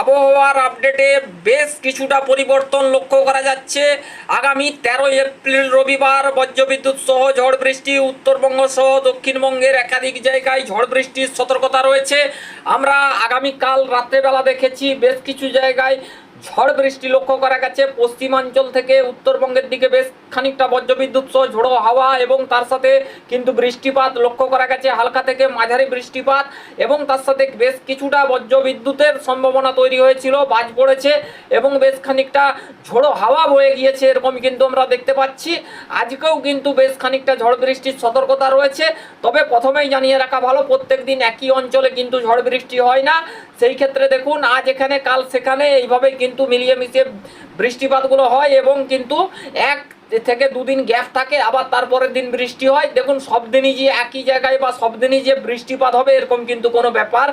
আবহাওয়ার আপডেটে বেশ কিছুটা পরিবর্তন লক্ষ্য করা যাচ্ছে। আগামী তেরোই এপ্রিল রবিবার বজ্রবিদ্যুৎ সহ ঝড় বৃষ্টি উত্তরবঙ্গ সহ দক্ষিণবঙ্গের একাধিক জায়গায় ঝড় বৃষ্টির সতর্কতা রয়েছে। আমরা আগামীকাল রাত্রেবেলা দেখেছি বেশ কিছু জায়গায় ঝড় বৃষ্টি লক্ষ্য করা গেছে। পশ্চিমাঞ্চল থেকে উত্তরবঙ্গের দিকে বেশ খানিকটা বজ্রবিদ্যুৎ সহ ঝোড়ো হাওয়া এবং তার সাথে কিন্তু বৃষ্টিপাত লক্ষ্য করা গেছে। হালকা থেকে মাঝারি বৃষ্টিপাত এবং তার সাথে বেশ কিছুটা বজ্রবিদ্যুতের সম্ভাবনা তৈরি হয়েছিল, বাজ পড়েছে এবং বেশ খানিকটা ঝোড়ো হাওয়া বয়ে গিয়েছে এরকম কিন্তু আমরা দেখতে পাচ্ছি। আজকেও কিন্তু বেশ খানিকটা ঝড় বৃষ্টির সতর্কতা রয়েছে। তবে প্রথমেই জানিয়ে রাখা ভালো প্রত্যেক দিন একই অঞ্চলে কিন্তু ঝড় বৃষ্টি হয় না। সেই ক্ষেত্রে দেখুন, আজ এখানে, কাল সেখানে এইভাবে কিন্তু মিলিয়ে মিশিয়ে বৃষ্টিপাতগুলো হয় এবং কিন্তু এক থেকে দুদিন গ্যাপ থাকে, আবার তারপরের দিন বৃষ্টি হয়। দেখুন, সব দিনই যে একই জায়গায় বা সব দিনই যে বৃষ্টিপাত হবে, এরকম কিন্তু কোনো ব্যাপার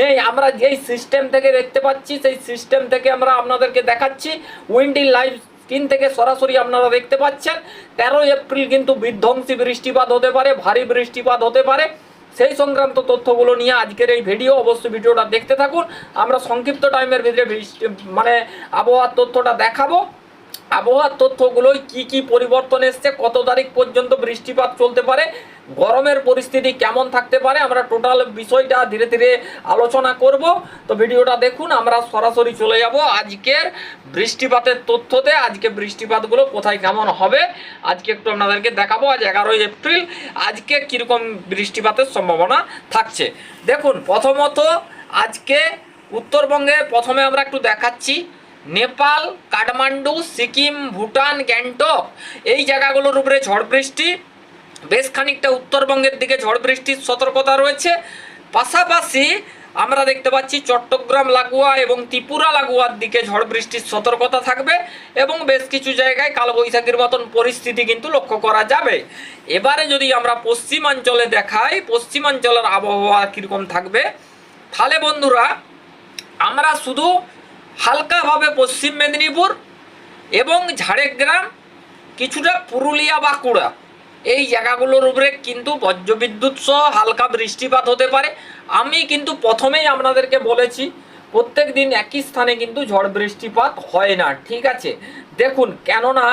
নেই। আমরা যেই সিস্টেম থেকে দেখতে পাচ্ছি, সেই সিস্টেম থেকে আমরা আপনাদেরকে দেখাচ্ছি। উইন্ডি লাইভ স্ক্রিন থেকে সরাসরি আপনারা দেখতে পাচ্ছেন। তেরোই এপ্রিল কিন্তু বিধ্বংসী বৃষ্টিপাত হতে পারে, ভারী বৃষ্টিপাত হতে পারে। সেই সংক্রান্ত তথ্যগুলো নিয়ে আজকের এই ভিডিও। অবশ্যই ভিডিওটা দেখতে থাকুন। আমরা সংক্ষিপ্ত টাইমের ভিতরে মানে আবহাওয়ার তথ্যটা দেখাবো। আবহাওয়ার তথ্যগুলোয় কি কি পরিবর্তন এসছে, কত তারিখ পর্যন্ত বৃষ্টিপাত চলতে পারে গরমের পরিস্থিতি কেমন থাকতে পারে, আমরা টোটাল বিষয়টা ধীরে ধীরে আলোচনা করব। তো ভিডিওটা দেখুন, আমরা সরাসরি চলে যাব আজকের বৃষ্টিপাতের তথ্যতে। আজকে বৃষ্টিপাতগুলো কোথায় কেমন হবে, আজকে একটু আপনাদেরকে দেখাবো। আজ এগারোই এপ্রিল, আজকে কীরকম বৃষ্টিপাতের সম্ভাবনা থাকছে। দেখুন, প্রথমত আজকে উত্তরবঙ্গে প্রথমে আমরা একটু দেখাচ্ছি, নেপাল, কাঠমান্ডু, সিকিম, ভুটান, গ্যাংটক, এই জায়গাগুলোর উপরে ঝড় বৃষ্টি। বেশ খানিকটা উত্তরবঙ্গের দিকে ঝড় বৃষ্টির সতর্কতা রয়েছে। পাশাপাশি আমরা দেখতে পাচ্ছি চট্টগ্রাম, লাগোয়া এবং ত্রিপুরা লাগোয়ার দিকে ঝড় বৃষ্টির সতর্কতা থাকবে এবং বেশ কিছু জায়গায় কালবৈশাখীর মতন পরিস্থিতি কিন্তু লক্ষ্য করা যাবে। এবারে যদি আমরা পশ্চিমাঞ্চলে দেখাই, পশ্চিমাঞ্চলের আবহাওয়া কীরকম থাকবে? তাহলে বন্ধুরা, আমরা শুধু হালকাভাবে পশ্চিম মেদিনীপুর এবং ঝাড়গ্রাম, কিছুটা পুরুলিয়া, বাঁকুড়া এই জায়গাগুলোর উপরে কিন্তু বজ্রবিদ্যুৎ সহ হালকা বৃষ্টিপাত হতে পারে। আমি কিন্তু প্রথমেই আপনাদেরকে বলেছি, প্রত্যেক দিন একই স্থানে কিন্তু ঝড় বৃষ্টিপাত হয় না, ঠিক আছে? দেখুন, কেননা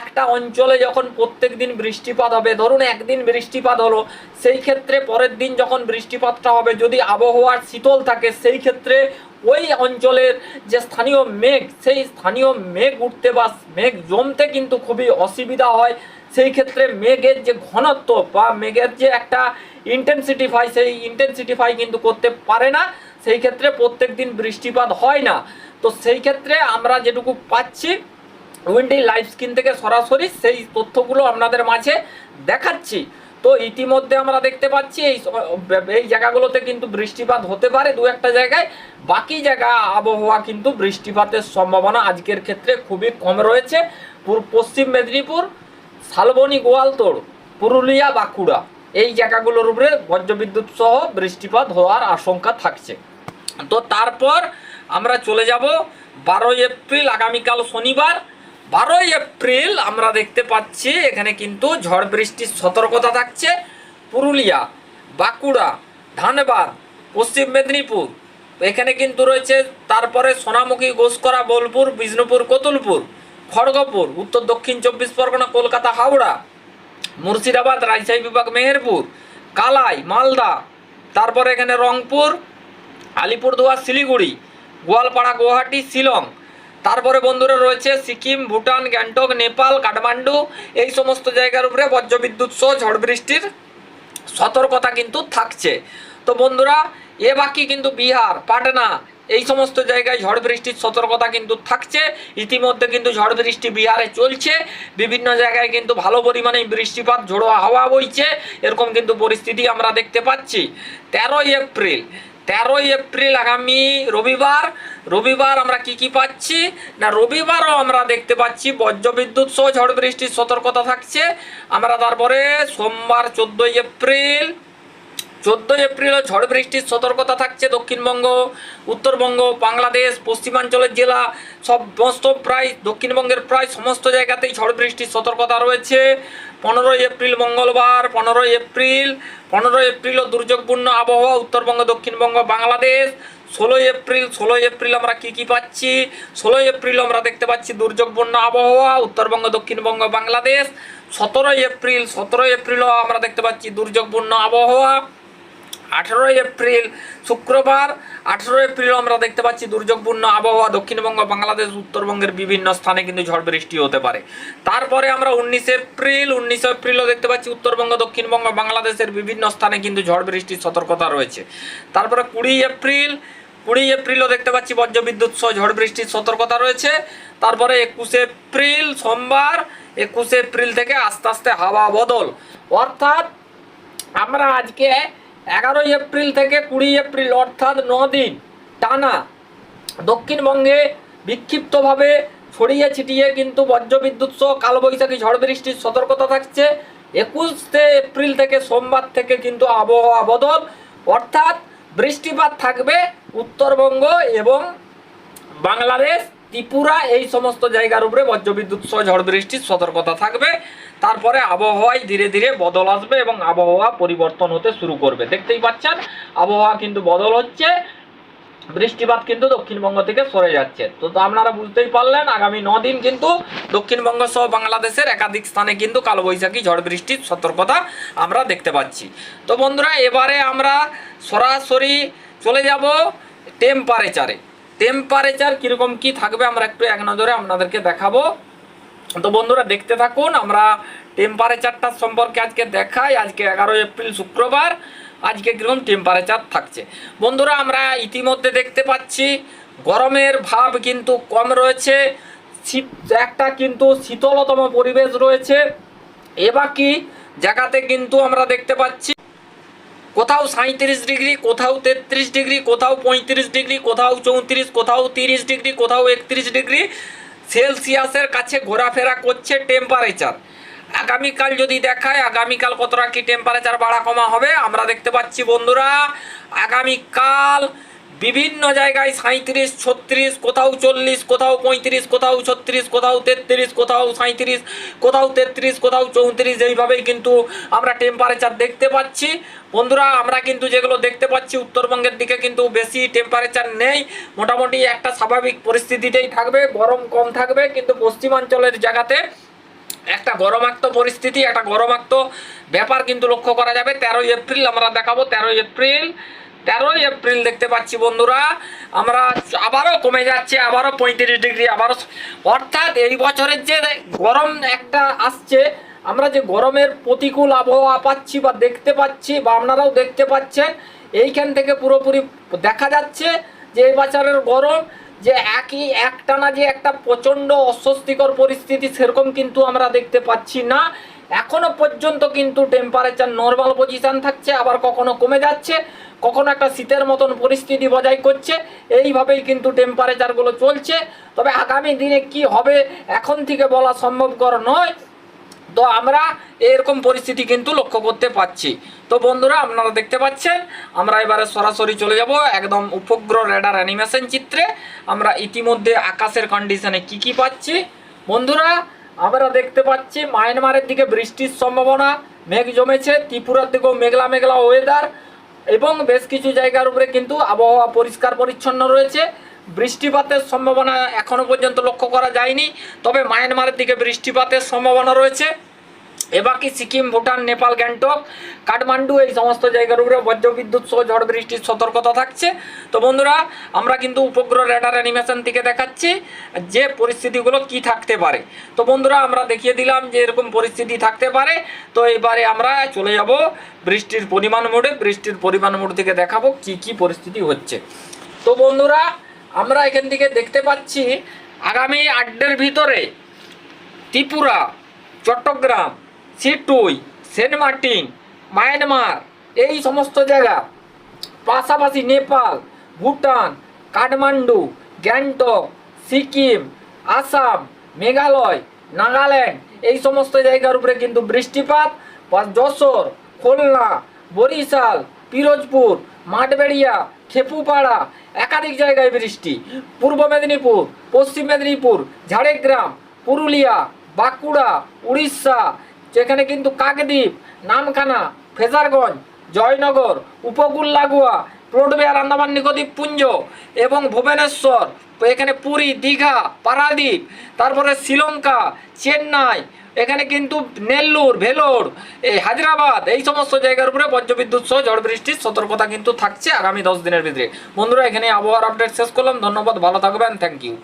একটা অঞ্চলে যখন প্রত্যেক দিন বৃষ্টিপাত হবে, ধরুন একদিন বৃষ্টিপাত হলো, সেই ক্ষেত্রে পরের দিন যখন বৃষ্টিপাতটা হবে, যদি আবহাওয়ার শীতল থাকে, সেই ক্ষেত্রে ওই অঞ্চলের যে স্থানীয় মেঘ, সেই স্থানীয় মেঘ উঠতে বা মেঘ জমতে কিন্তু খুবই অসুবিধা হয়। সেই ক্ষেত্রে মেঘের যে ঘনত্ব বা মেঘের যে একটা ইন্টেন্সিটিফাই সেই ইন্টেন্সিটিফাই কিন্তু করতে পারে না। সেই ক্ষেত্রে প্রত্যেক দিন বৃষ্টিপাত হয় না। তো সেই ক্ষেত্রে আমরা যেটুকু পাচ্ছি উইন্ডি লাইভ স্ক্রিন থেকে সরাসরি সেই তথ্যগুলো আপনাদের মাঝে দেখাচ্ছি। তো ইতিমধ্যে আমরা দেখতে পাচ্ছি এই এই জায়গাগুলোতে কিন্তু বৃষ্টিপাত হতে পারে দু একটা জায়গায়। বাকি জায়গা আবহাওয়া কিন্তু বৃষ্টিপাতের সম্ভাবনা আজকের ক্ষেত্রে খুবই কম রয়েছে। পশ্চিম মেদিনীপুর শালবনী গোয়ালতোড় পুরুলিয়া বাঁকুড়া। এই জায়গাগুলোর উপরে বজ্রবিদ্যুৎ সহ বৃষ্টিপাত হওয়ার আশঙ্কা থাকছে। তো তারপর আমরা চলে যাব বারোই এপ্রিল, আগামীকাল শনিবার। বারোই এপ্রিল আমরা দেখতে পাচ্ছি এখানে কিন্তু ঝড় বৃষ্টির সতর্কতা থাকছে। পুরুলিয়া, বাঁকুড়া, ধানবাদ, পশ্চিম মেদিনীপুর, এখানে কিন্তু রয়েছে তারপরে সোনামুখী, গোসকরা, বোলপুর, বিষ্ণুপুর, কতুলপুর। খড়গপুর, উত্তর দক্ষিণ চব্বিশ পরগনা, কলকাতা, হাওড়া, মুর্শিদাবাদ, রাজশাহী বিভাগ, মেহেরপুর, কালাই, মালদা, তারপরে এখানে রংপুর, আলিপুরদুয়ার, শিলিগুড়ি, গোয়ালপাড়া, গুয়াহাটি, শিলং, তারপরে বন্ধুরা রয়েছে সিকিম, ভুটান, গ্যাংটক, নেপাল, কাঠমান্ডু, এই সমস্ত জায়গার উপরে বজ্রবিদ্যুৎ সহ ঝড় বৃষ্টির সতর্কতা কিন্তু থাকছে। তো বন্ধুরা, এ বাকি কিন্তু বিহার, পাটনা এই সমস্ত জায়গায় ঝড় বৃষ্টির সতর্কতা কিন্তু থাকছে। ইতিমধ্যে কিন্তু ঝড় বৃষ্টি বিহারে চলছে। বিভিন্ন জায়গায় কিন্তু ভালো পরিমাণে বৃষ্টিপাত, ঝোড়ো হাওয়া বইছে। এরকম কিন্তু পরিস্থিতি আমরা দেখতে পাচ্ছি। তেরোই এপ্রিল তেরোই এপ্রিল আগামী রবিবার রবিবার আমরা কি কি পাচ্ছি? না, রবিবারও আমরা দেখতে পাচ্ছি বজ্রবিদ্যুৎ সহ ঝড় বৃষ্টির সতর্কতা থাকছে। আমরা তারপরে সোমবার চোদ্দোই এপ্রিল চোদ্দোই এপ্রিল ঝড় বৃষ্টির সতর্কতা থাকছে দক্ষিণবঙ্গ, উত্তরবঙ্গ, বাংলাদেশ, পশ্চিমাঞ্চলের জেলা সমস্ত প্রায় দক্ষিণবঙ্গের প্রায় সমস্ত জায়গাতেই ঝড় বৃষ্টির সতর্কতা রয়েছে। পনেরোই এপ্রিল মঙ্গলবার, পনেরোই এপ্রিল, পনেরোই এপ্রিলও দুর্যোগপূর্ণ আবহাওয়া উত্তরবঙ্গ, দক্ষিণবঙ্গ, বাংলাদেশ। ষোলোই এপ্রিল ষোলোই এপ্রিল আমরা কি কি পাচ্ছি? ষোলোই এপ্রিল আমরা দেখতে পাচ্ছি দুর্যোগপূর্ণ আবহাওয়া, উত্তরবঙ্গ, দক্ষিণবঙ্গ, বাংলাদেশ। সতেরোই এপ্রিল, সতেরোই এপ্রিলও আমরা দেখতে পাচ্ছি দুর্যোগপূর্ণ আবহাওয়া। আঠেরোই এপ্রিল শুক্রবার, আঠেরোই এপ্রিল আমরা দেখতে পাচ্ছি দুর্যোগপূর্ণ আবহাওয়া দক্ষিণবঙ্গ, বাংলাদেশ, উত্তরবঙ্গের বিভিন্ন স্থানে কিন্তু ঝড় বৃষ্টি হতে পারে। তারপরে আমরা উনিশে এপ্রিল, উনিশে এপ্রিলও দেখতে পাচ্ছি উত্তরবঙ্গ, দক্ষিণবঙ্গ, বাংলাদেশের বিভিন্ন স্থানে কিন্তু ঝড় বৃষ্টির সতর্কতা রয়েছে। তারপরে কুড়ি এপ্রিল, কুড়ি এপ্রিলও দেখতে পাচ্ছি বজ্রবিদ্যুৎ সহ ঝড় বৃষ্টির সতর্কতা রয়েছে। তারপরে একুশে এপ্রিল সোমবার, একুশে এপ্রিল থেকে আস্তে আস্তে হাওয়া বদল। অর্থাৎ আমরা আজকে এগারোই এপ্রিল থেকে কুড়ি এপ্রিল, অর্থাৎ দিন, টানা। দক্ষিণবঙ্গে বিক্ষিপ্তভাবে ছড়িয়ে ছিটিয়ে কিন্তু বজ্রবিদ্যুৎ সহ কালবৈশাখী ঝড় বৃষ্টির সতর্কতা থাকছে। একুশে এপ্রিল থেকে সোমবার থেকে কিন্তু আবহাওয়া বদল। অর্থাৎ বৃষ্টিপাত থাকবে উত্তরবঙ্গ এবং বাংলাদেশ। ত্রিপুরা এই সমস্ত জায়গার উপরে বজ্রবিদ্যুৎ সহ ঝড় বৃষ্টির সতর্কতা থাকবে। তারপরে আবহাওয়ায় ধীরে ধীরে বদল আসবে এবং আবহাওয়া পরিবর্তন হতে শুরু করবে। দেখতেই পাচ্ছেন, আবহাওয়া কিন্তু বদল হচ্ছে, বৃষ্টিপাত কিন্তু দক্ষিণবঙ্গ থেকে সরে যাচ্ছে। তো আপনারা বুঝতেই পারলেন, আগামী দিন কিন্তু দক্ষিণবঙ্গ সহ বাংলাদেশের একাধিক স্থানে কিন্তু কালবৈশাখী ঝড় বৃষ্টির সতর্কতা আমরা দেখতে পাচ্ছি। তো বন্ধুরা, এবারে আমরা সরাসরি চলে যাব টেম্পারেচারে টেম্পারেচার কীরকম কি থাকবে আমরা একটু এক নজরে আপনাদেরকে দেখাবো। তো বন্ধুরা, দেখতে থাকুন, আমরা টেম্পারেচারটা সম্পর্কে আজকে দেখাই। আজকে এগারোই এপ্রিল শুক্রবার, আজকে কীরকম টেম্পারেচার থাকছে। বন্ধুরা, আমরা ইতিমধ্যে দেখতে পাচ্ছি, গরমের ভাব কিন্তু কম রয়েছে, শীত, একটা কিন্তু শীতলতম পরিবেশ রয়েছে। এবার কি জায়গাতে কিন্তু আমরা দেখতে পাচ্ছি কোথাও সাঁত্রিশ ডিগ্রি, কোথাও তেত্রিশ ডিগ্রি, কোথাও পঁয়ত্রিশ ডিগ্রি, কোথাও চৌত্রিশ, কোথাও তিরিশ ডিগ্রি, কোথাও একত্রিশ ডিগ্রি সেলসিয়াসের কাছে ঘোরাফেরা করছে টেম্পারেচার আগামীকাল যদি দেখায়, আগামীকাল কতটা কি টেম্পারেচার বাড়া কমা হবে, আমরা দেখতে পাচ্ছি বন্ধুরা, আগামীকাল বিভিন্ন জায়গায় সাঁত্রিশ ছত্রিশ, কোথাও চল্লিশ, কোথাও পঁয়ত্রিশ, কোথাও ছত্রিশ, কোথাও তেত্রিশ, কোথাও সাঁত্রিশ কোথাও তেত্রিশ, কোথাও চৌত্রিশ এইভাবেই কিন্তু আমরা টেম্পারেচার দেখতে পাচ্ছি। বন্ধুরা, আমরা কিন্তু যেগুলো দেখতে পাচ্ছি উত্তরবঙ্গের দিকে কিন্তু বেশি টেম্পারেচার নেই। মোটামুটি একটা স্বাভাবিক পরিস্থিতিতেই থাকবে, গরম কম থাকবে, কিন্তু পশ্চিমাঞ্চলের জায়গাতে একটা গরমাক্ত পরিস্থিতি, একটা গরমাক্ত ব্যাপার কিন্তু লক্ষ্য করা যাবে। তেরোই এপ্রিল আমরা দেখাবো, তেরোই এপ্রিল। তেরোই এপ্রিল দেখতে পাচ্ছি বন্ধুরা। আমরা আবারও কমে যাচ্ছে, আবারও পঁয়ত্রিশ ডিগ্রি, আবারও অর্থাৎ এই বছরের যে গরম একটা আসছে, আমরা যে গরমের প্রতিকূল আবহাওয়া পাচ্ছি বা দেখতে পাচ্ছি বা আপনারাও দেখতে পাচ্ছেন, এইখান থেকে পুরোপুরি দেখা যাচ্ছে যে এই বছরের গরম যে একই একটানা যে একটা প্রচণ্ড অস্বস্তিকর পরিস্থিতি সেরকম কিন্তু আমরা দেখতে পাচ্ছি না। এখনও পর্যন্ত কিন্তু টেম্পারেচার নর্মাল পজিশন থাকছে, আবার কখনো কমে যাচ্ছে। কখনো একটা শীতের মতন পরিস্থিতি বজায় করছে, এইভাবেই কিন্তু টেম্পারেচারগুলো চলছে। তবে আগামী দিনে কি হবে, এখন থেকে বলা সম্ভবকর নয়। তো আমরা এরকম পরিস্থিতি কিন্তু লক্ষ্য করতে পাচ্ছি তো বন্ধুরা, আপনারা দেখতে পাচ্ছেন, আমরা এবারে সরাসরি চলে যাব একদম উপগ্রহ রেডার অ্যানিমেশন চিত্রে। আমরা ইতিমধ্যে আকাশের কন্ডিশনে কি কি পাচ্ছি? বন্ধুরা, আমরা দেখতে পাচ্ছি মায়ানমারের দিকে বৃষ্টির সম্ভাবনা, মেঘ জমেছে, ত্রিপুরার দিকেও মেঘলা মেঘলা ওয়েদার এবং বেশ কিছু জায়গার উপরে কিন্তু আবহাওয়া পরিষ্কার পরিচ্ছন্ন রয়েছে। বৃষ্টিপাতের সম্ভাবনা এখনও পর্যন্ত লক্ষ্য করা যায়নি, তবে মায়ানমারের দিকে বৃষ্টিপাতের সম্ভাবনা রয়েছে। এবাকি সিকিম, ভুটান, নেপাল, গ্যাংটক, কাঠমান্ডু, এই সমস্ত জায়গার উপরে বজ্রবিদ্যুৎ সহ ঝড় বৃষ্টির সতর্কতা থাকছে। তো বন্ধুরা, আমরা কিন্তু উপগ্রহ রেডার অ্যানিমেশন থেকে দেখাচ্ছি যে পরিস্থিতিগুলো কি থাকতে পারে। তো বন্ধুরা, আমরা দেখিয়ে দিলাম যে এরকম পরিস্থিতি থাকতে পারে। তো এবারে আমরা চলে যাব বৃষ্টির পরিমাণ মোড়ে। বৃষ্টির পরিমাণ মোড় থেকে দেখাবো কি কি পরিস্থিতি হচ্ছে। তো বন্ধুরা, আমরা এখান থেকে দেখতে পাচ্ছি আগামী আড্ডের ভিতরে Tripura, Chittagong Sittwe Saint Martin, Myanmar, এই সমস্ত জায়গা। পাশাপাশি নেপাল, ভুটান, কাঠমান্ডু, গ্যাংটক, সিকিম, আসাম, মেঘালয়, নাগাল্যান্ড, এই সমস্ত জায়গার উপরে কিন্তু বৃষ্টিপাত যশোর, খুলনা, বরিশাল, পিরোজপুর, মাঠবেড়িয়া, খেপুপাড়া, একাধিক জায়গায় বৃষ্টি। পূর্ব মেদিনীপুর, পশ্চিম মেদিনীপুর, ঝাড়গ্রাম, পুরুলিয়া, বাঁকুড়া, উড়িষ্যা যেখানে কিন্তু কাকদ্বীপ, নামখানা, ফেজারগঞ্জ, জয়নগর উপকূল লাগোয়া প্রোডবেয়ার আন্দামান নিকোদ্বীপ পুঞ্জ এবং ভুবনেশ্বর, এখানে পুরী, দীঘা, পারাদ্বীপ, তারপরে শ্রীলঙ্কা, চেন্নাই, এখানে কিন্তু নেল্লুর, ভেলোর এই হায়দ্রাবাদ, এই সমস্ত জায়গার উপরে বজ্রবিদ্যুৎ সহ ঝড় বৃষ্টির সতর্কতা কিন্তু থাকছে আগামী দশ দিনের ভিতরে। বন্ধুরা এখানে আবহাওয়ার আপডেট শেষ করলাম। ধন্যবাদ, ভালো থাকবেন। Thank you